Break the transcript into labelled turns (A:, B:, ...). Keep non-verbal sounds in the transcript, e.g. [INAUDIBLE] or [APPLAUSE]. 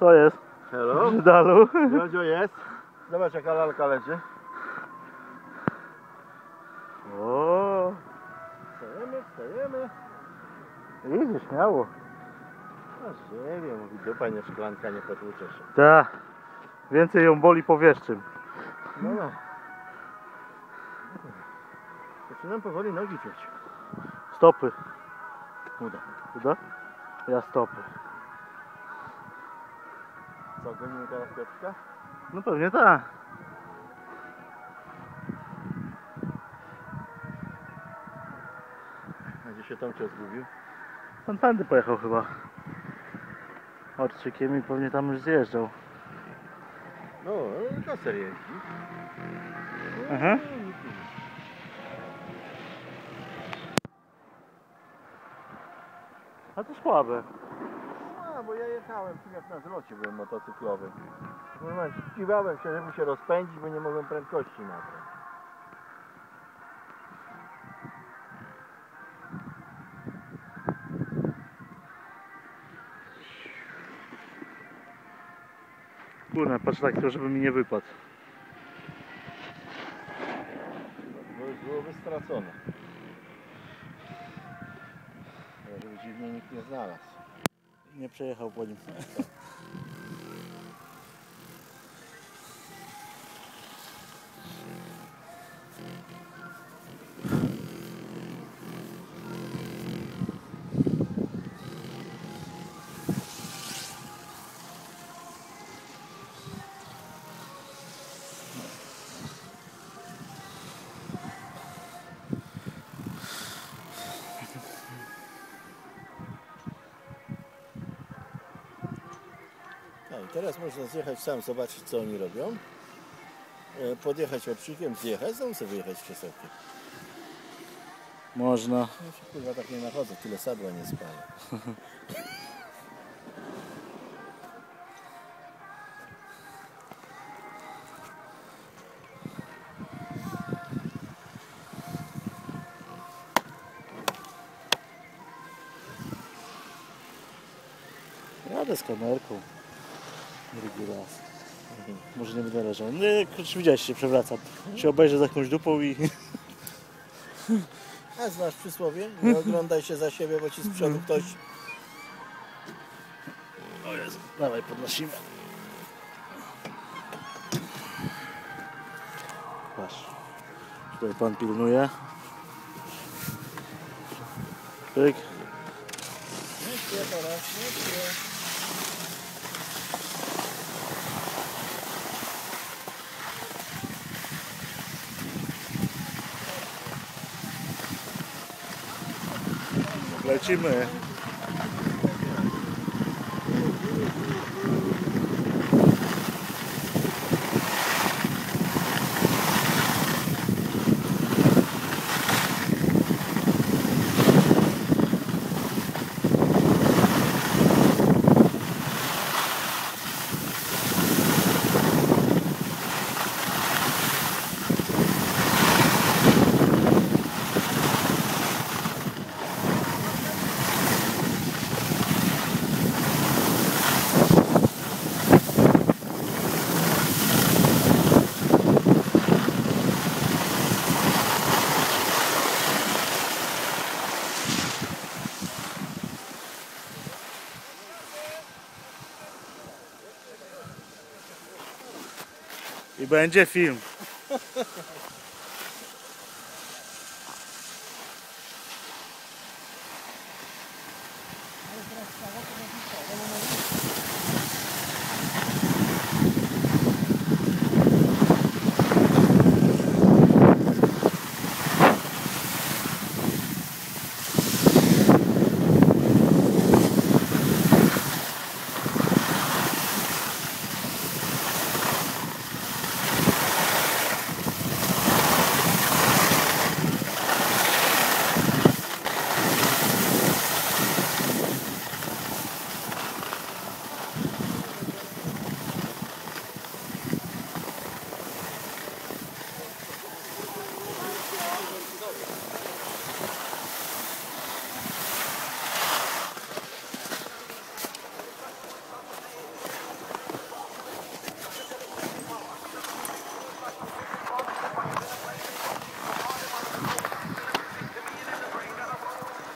A: Co jest?
B: Hello?
A: Brzydalu?
B: Jodzio jest. Zobacz jaka lalka leży.
A: O,
B: Wstajemy, wstajemy.
A: idzie śmiało.
B: A ziemię, mówi dupa, nie szklanka, nie potłuczesz.
A: Tak. Więcej ją boli powierzchym.
B: No no. Zaczynam powoli nogi czuć.
A: Stopy.
B: Uda.
A: Uda? Ja stopy.
B: Co, gonimy teraz Piotrka?
A: No pewnie tak.
B: A gdzie się Tomcio zgubił?
A: Pan tędy pojechał chyba. Orczykiem i pewnie tam już zjeżdżał.
B: No, kaser jeździ.
A: Aha. A to słabe.
B: Bo ja jechałem jak na zlocie byłem motocyklowym. Normalnie Ścigałem się, żeby się rozpędzić, bo nie mogłem prędkości nabrać.
A: Kurna, patrz tak, to żeby mi nie wypadł.
B: Bo już byłoby stracone. Żeby dziwnie nikt nie znalazł.
A: Nie przejechał po nim.
B: Teraz można zjechać sam, zobaczyć co oni robią. E, Podjechać odcikiem, zjechać, znowu sobie wyjechać w krzesełkiem.
A: Można.
B: Ja się kurwa tak nie nachodzę, tyle sadła nie spalę.
A: Jadę z kamerką. Drugi raz. Może nie będę leżał. Nie, kurczę, widziałeś się przewracam. Się obejrzę za jakąś dupą i... [LAUGHS]
B: A znasz przysłowie? Nie oglądaj się za siebie, bo ci z przodu ktoś...
A: O Jezu, dawaj podnosimy. Patrz. Tutaj pan pilnuje. Pyk.
B: Nie śpię teraz, nie time
A: é. E Band é firme. [LAUGHS]